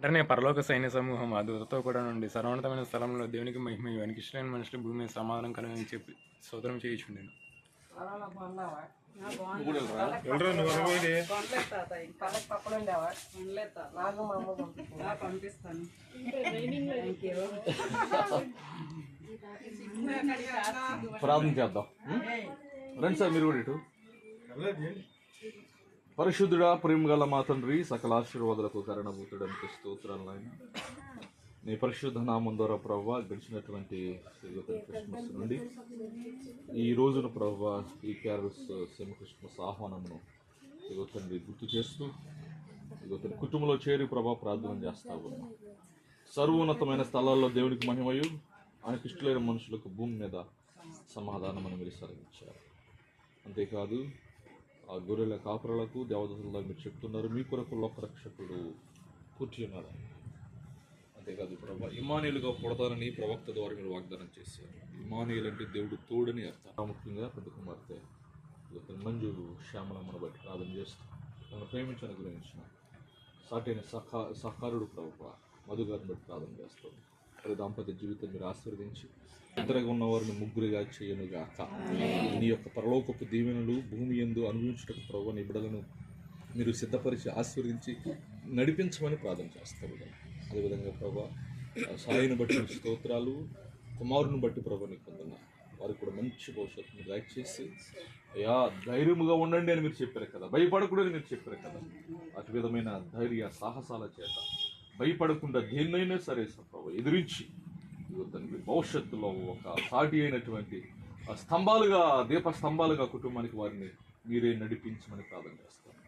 వెంటనే పరలోక సైన్య సమూహం ఆ దూతతో కూడా నుండి సర్వోన్నతమైన స్థలంలో దేవునికి మహిమ వెనక ఇష్టమైన మనుషులు భూమి మీద సమాధానం కలగని చెప్పి సోదరం చేయించుండెను. ప్రార్థన చేద్దాం? రండి సార్ మీరు కూడా ఇటు. పరిశుద్ధుడా ప్రేమ గల మా తండ్రి సకల ఆశీర్వాదాలకు కారణభూతుడానికి స్తోత్రాలు నాయన. నీ పరిశుద్ధ నామం ద్వారా ప్రవ్వ గడిచినటువంటి క్రిస్మస్ నుండి ఈ రోజున ప్రవ్వ ఈ క్యారల్స్ సెమి క్రిస్మస్ ఆహ్వానమును ఇదిగో తండ్రి గుర్తు చేస్తూ ఇదిగో తన కుటుంబంలో చేరి ప్రభా ప్రార్థన చేస్తా ఉన్నాం. సర్వోన్నతమైన స్థలాల్లో దేవునికి మహిమయు ఆయనకి ఇష్టలేని మనుషులకు భూమి మీద సమాధానం అని మీరు సరిగించారు అంతేకాదు ఆ గొర్రెల కాపురలకు దేవదతుల్లో మీరు చెప్తున్నారు. మీ కొరకు లోకరక్షకుడు కూర్చి ఉన్నాడు. అంతేకాదు ప్రభా ఇమానియులుగా పుడతానని ప్రవక్త ద్వారా మీరు వాగ్దానం చేశారు. ఇమానియులు అంటే దేవుడు తోడని అర్థం. ప్రాముఖ్యంగా పెద్ద కుమార్తె మంజు శ్యామలమ్మను బట్టి ప్రార్థన చేస్తూ తను ప్రేమించిన గురించిన సాటైన సహా సహకారుడు ప్రభు మధుగారిని బట్టి ప్రార్థన చేస్తాం దాంపత్య జీవితం మీరు ఆశీర్వదించి ఇద్దరుగా ఉన్నవారిని ముగ్గురుగా చేయనుగాక. నీ యొక్క పరలోకపు దీవెనలు భూమి ఎందు అనుభవించటకు ప్రభు నీ బిడలను మీరు సిద్ధపరిచి ఆశీర్వదించి నడిపించమని ప్రార్థన చేస్తారు అదేవిధంగా ప్రభా సాయిని బట్టి స్తోత్రాలు కుమారుని బట్టి ప్రభు నీకు పొందున్నా వారికి కూడా మంచి భవిష్యత్తును దయచేసి అయ్యా ధైర్యముగా ఉండండి అని మీరు చెప్పారు కదా. భయపడకూడదని మీరు చెప్పారు కదా. అటు విధమైన ధైర్య సాహసాల చేత భయపడకుండా దేన్నైనా సరే ప్రభు ఎదిరించి ఇదిగో తండ్రి భవిష్యత్తులో ఒక సాటి అయినటువంటి ఆ స్తంభాలుగా దీప స్తంభాలుగా కుటుంబానికి వారిని మీరే నడిపించమని ప్రార్థన చేస్తాను